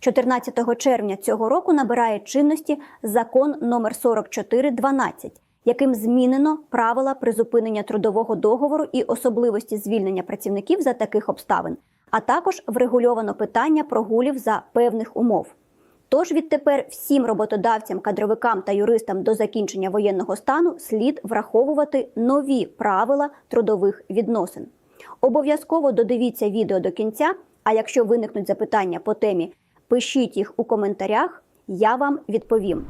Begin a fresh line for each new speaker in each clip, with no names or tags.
14 червня цього року набирає чинності закон номер 4412, яким змінено правила призупинення трудового договору і особливості звільнення працівників за таких обставин, а також врегульовано питання прогулів за певних умов. Тож відтепер всім роботодавцям, кадровикам та юристам до закінчення воєнного стану слід враховувати нові правила трудових відносин. Обов'язково додивіться відео до кінця. А якщо виникнуть запитання по темі, пишіть їх у коментарях, я вам відповім.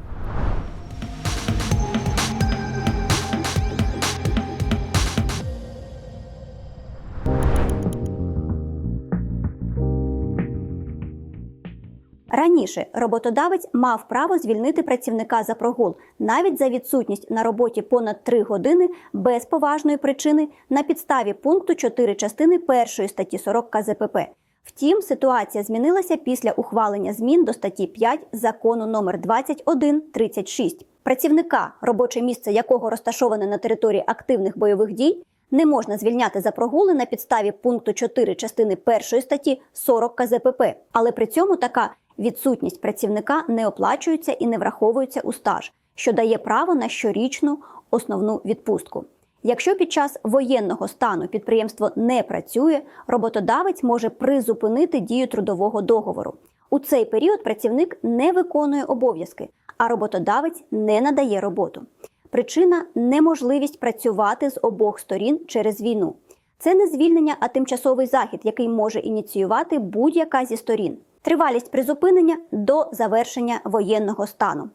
Раніше роботодавець мав право звільнити працівника за прогул навіть за відсутність на роботі понад 3 години без поважної причини на підставі пункту 4 частини 1 статті 40 КЗПП. Втім, ситуація змінилася після ухвалення змін до статті 5 закону номер 2136. Працівника, робоче місце якого розташоване на території активних бойових дій, не можна звільняти за прогули на підставі пункту 4 частини 1 статті 40 КЗПП. Але при цьому така відсутність працівника не оплачується і не враховується у стаж, що дає право на щорічну основну відпустку. Якщо під час воєнного стану підприємство не працює, роботодавець може призупинити дію трудового договору. У цей період працівник не виконує обов'язки, а роботодавець не надає роботу. Причина неможливість працювати з обох сторін через війну. Це не звільнення, а тимчасовий захід, який може ініціювати будь-яка зі сторін. Тривалість призупинення до завершення воєнного стану.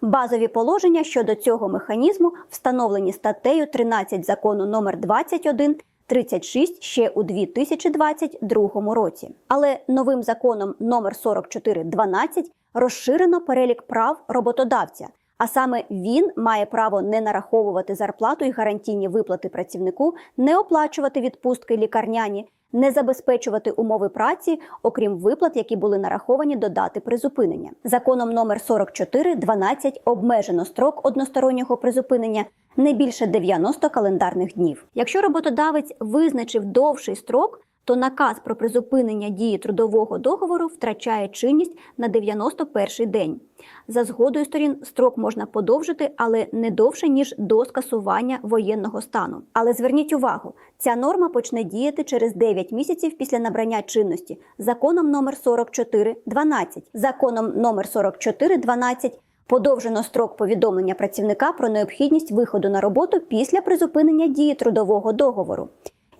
Базові положення щодо цього механізму встановлені статтею 13 закону номер 21 36 ще у 2022 році. Але новим законом номер 4412 розширено перелік прав роботодавця. А саме він має право не нараховувати зарплату і гарантійні виплати працівнику, не оплачувати відпустки лікарняні, не забезпечувати умови праці, окрім виплат, які були нараховані до дати призупинення. Законом номер 4412 обмежено строк одностороннього призупинення не більше 90 календарних днів. Якщо роботодавець визначив довший строк, то наказ про призупинення дії трудового договору втрачає чинність на 91-й день. За згодою сторін строк можна подовжити, але не довше ніж до скасування воєнного стану. Але зверніть увагу, ця норма почне діяти через 9 місяців після набрання чинності законом номер 4412. Законом номер 4412 Подовжено строк повідомлення працівника про необхідність виходу на роботу після призупинення дії трудового договору.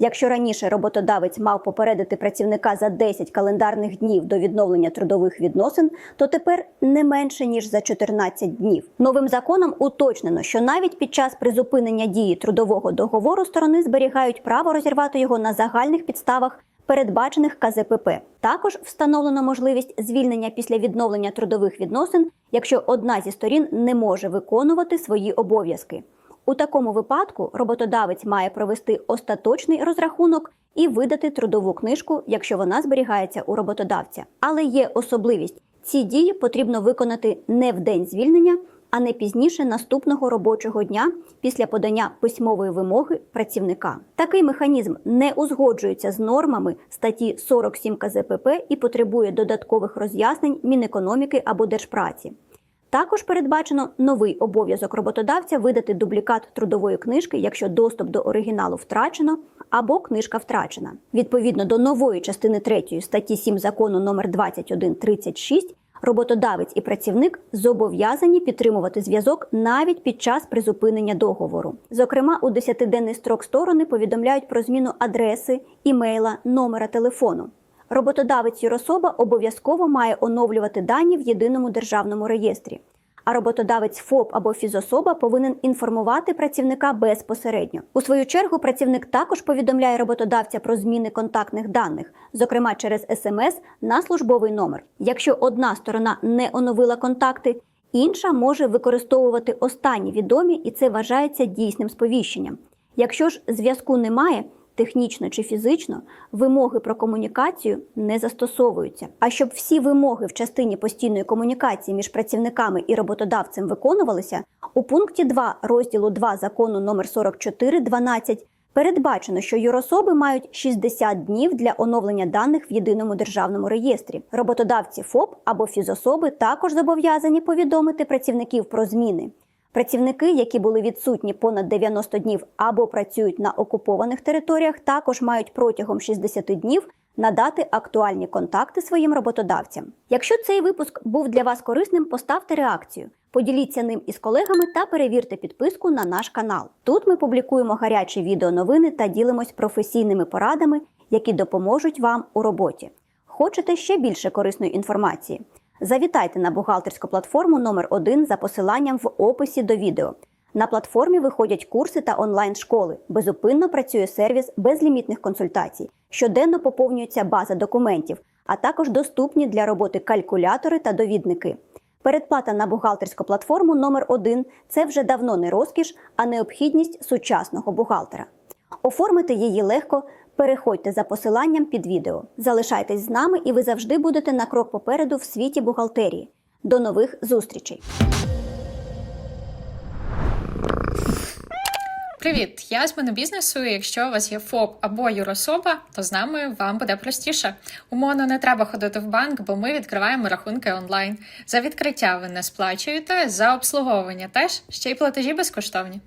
Якщо раніше роботодавець мав попередити працівника за 10 календарних днів до відновлення трудових відносин, то тепер не менше ніж за 14 днів. Новим законом уточнено, що навіть під час призупинення дії трудового договору сторони зберігають право розірвати його на загальних підставах. Передбачених КЗПП також встановлено можливість звільнення після відновлення трудових відносин, якщо одна зі сторін не може виконувати свої обов'язки. У такому випадку роботодавець має провести остаточний розрахунок і видати трудову книжку, якщо вона зберігається у роботодавця. Але є особливість: ці дії потрібно виконати не в день звільнення, а не пізніше наступного робочого дня після подання письмової вимоги працівника. Такий механізм не узгоджується з нормами статті 47 КЗПП і потребує додаткових роз'яснень Мінекономіки або Держпраці. Також передбачено новий обов'язок роботодавця видати дублікат трудової книжки, якщо доступ до оригіналу втрачено або книжка втрачена. Відповідно до нової частини 3 статті 7 закону номер 2136 роботодавець і працівник зобов'язані підтримувати зв'язок навіть під час призупинення договору. Зокрема, у 10-денний строк сторони повідомляють про зміну адреси, імейла, номера телефону. Роботодавець юрособа обов'язково має оновлювати дані в єдиному державному реєстрі. А роботодавець ФОП або фізособа повинен інформувати працівника безпосередньо. У свою чергу працівник також повідомляє роботодавця про зміни контактних даних, зокрема через смс на службовий номер. Якщо одна сторона не оновила контакти, інша може використовувати останні відомі, і це вважається дійсним сповіщенням. Якщо ж зв'язку немає, технічно чи фізично, вимоги про комунікацію не застосовуються. А щоб всі вимоги в частині постійної комунікації між працівниками і роботодавцем виконувалися, у пункті 2 розділу 2 закону номер 4412 Передбачено, що юрособи мають 60 днів для оновлення даних в єдиному державному реєстрі. Роботодавці ФОП або фізособи також зобов'язані повідомити працівників про зміни. Працівники, які були відсутні понад 90 днів або працюють на окупованих територіях, також мають протягом 60 днів надати актуальні контакти своїм роботодавцям. Якщо цей випуск був для вас корисним, поставте реакцію, поділіться ним із колегами та перевірте підписку на наш канал. Тут ми публікуємо гарячі відеоновини та ділимось професійними порадами, які допоможуть вам у роботі. Хочете ще більше корисної інформації? Завітайте на бухгалтерську платформу номер 1 за посиланням в описі до відео. На платформі виходять курси та онлайн-школи. Безупинно працює сервіс безлімітних консультацій. Щоденно поповнюється база документів, а також доступні для роботи калькулятори та довідники. Передплата на бухгалтерську платформу номер 1 це вже давно не розкіш, а необхідність сучасного бухгалтера. Оформити її легко. Переходьте за посиланням під відео. Залишайтесь з нами, і ви завжди будете на крок попереду в світі бухгалтерії. До нових зустрічей!
Привіт, я з монобізнесу. і Якщо у вас є ФОП або юрособа, то з нами вам буде простіше. Умовно не треба ходити в банк, бо ми відкриваємо рахунки онлайн. За відкриття ви не сплачуєте, за обслуговування теж ще й платежі безкоштовні.